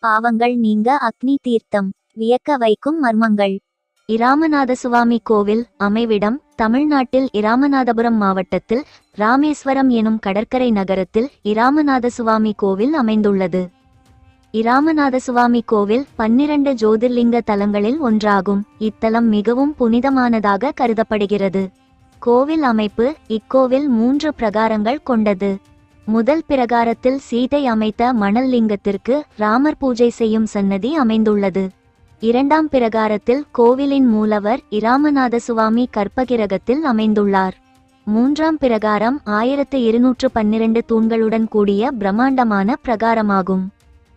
பாவங்கள் நீங்க அக்னி தீர்த்தம் வியக்க வைக்கும் மர்மங்கள். இராமநாத சுவாமி கோவில் அமைவிடம் தமிழ்நாட்டில் இராமநாதபுரம் மாவட்டத்தில் ராமேஸ்வரம் எனும் கடற்கரை நகரத்தில் இராமநாத சுவாமி கோவில் அமைந்துள்ளது. இராமநாத சுவாமி கோவில் பன்னிரண்டு ஜோதிர்லிங்க தலங்களில் ஒன்றாகும். இத்தலம் மிகவும் புனிதமானதாக கருதப்படுகிறது. கோவில் அமைப்பு இக்கோவில் மூன்று பிரகாரங்கள் கொண்டது. முதல் பிரகாரத்தில் சீதை அமைத்த மணல் லிங்கத்திற்கு ராமர் பூஜை செய்யும் சன்னதி அமைந்துள்ளது. இரண்டாம் பிரகாரத்தில் கோவிலின் மூலவர் இராமநாத சுவாமி கற்பகிரகத்தில் அமைந்துள்ளார். மூன்றாம் பிரகாரம் ஆயிரத்து இருநூற்று பன்னிரண்டு தூண்களுடன் கூடிய பிரம்மாண்டமான பிரகாரமாகும்.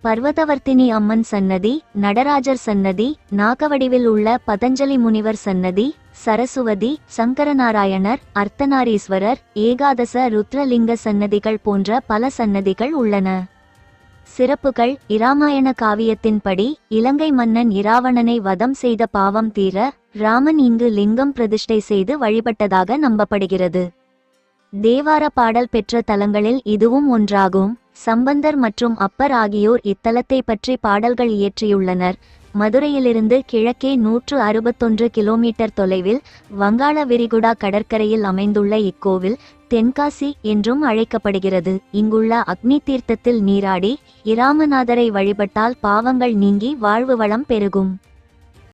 பர்வதவர்த்தினி அம்மன் சன்னதி நடராஜர் சன்னதி நாகவடிவில் உள்ள பதஞ்சலி முனிவர் சன்னதி சரசுவதி சங்கரநாராயணர் அர்த்தநாரீஸ்வரர் ஏகாதச ருத்ரலிங்க சன்னதிகள் போன்ற பல சன்னதிகள் உள்ளன. சிறப்புகள் இராமாயண காவியத்தின்படி இலங்கை மன்னன் இராவணனை வதம் செய்த பாவம் தீர ராமன் இங்கு லிங்கம் பிரதிஷ்டை செய்து வழிபட்டதாக நம்பப்படுகிறது. தேவார பாடல் பெற்ற தலங்களில் இதுவும் ஒன்றாகும். சம்பந்தர் மற்றும் அப்பர் ஆகியோர் இத்தலத்தை பற்றி பாடல்கள் இயற்றியுள்ளனர். மதுரையிலிருந்து கிழக்கே நூற்று அறுபத்தொன்று கிலோமீட்டர் தொலைவில் வங்காள விரிகுடா கடற்கரையில் அமைந்துள்ள இக்கோவில் தென்காசி என்றும் அழைக்கப்படுகிறது. இங்குள்ள அக்னி தீர்த்தத்தில் நீராடி இராமநாதரை வழிபட்டால் பாவங்கள் நீங்கி வாழ்வு வளம் பெருகும்.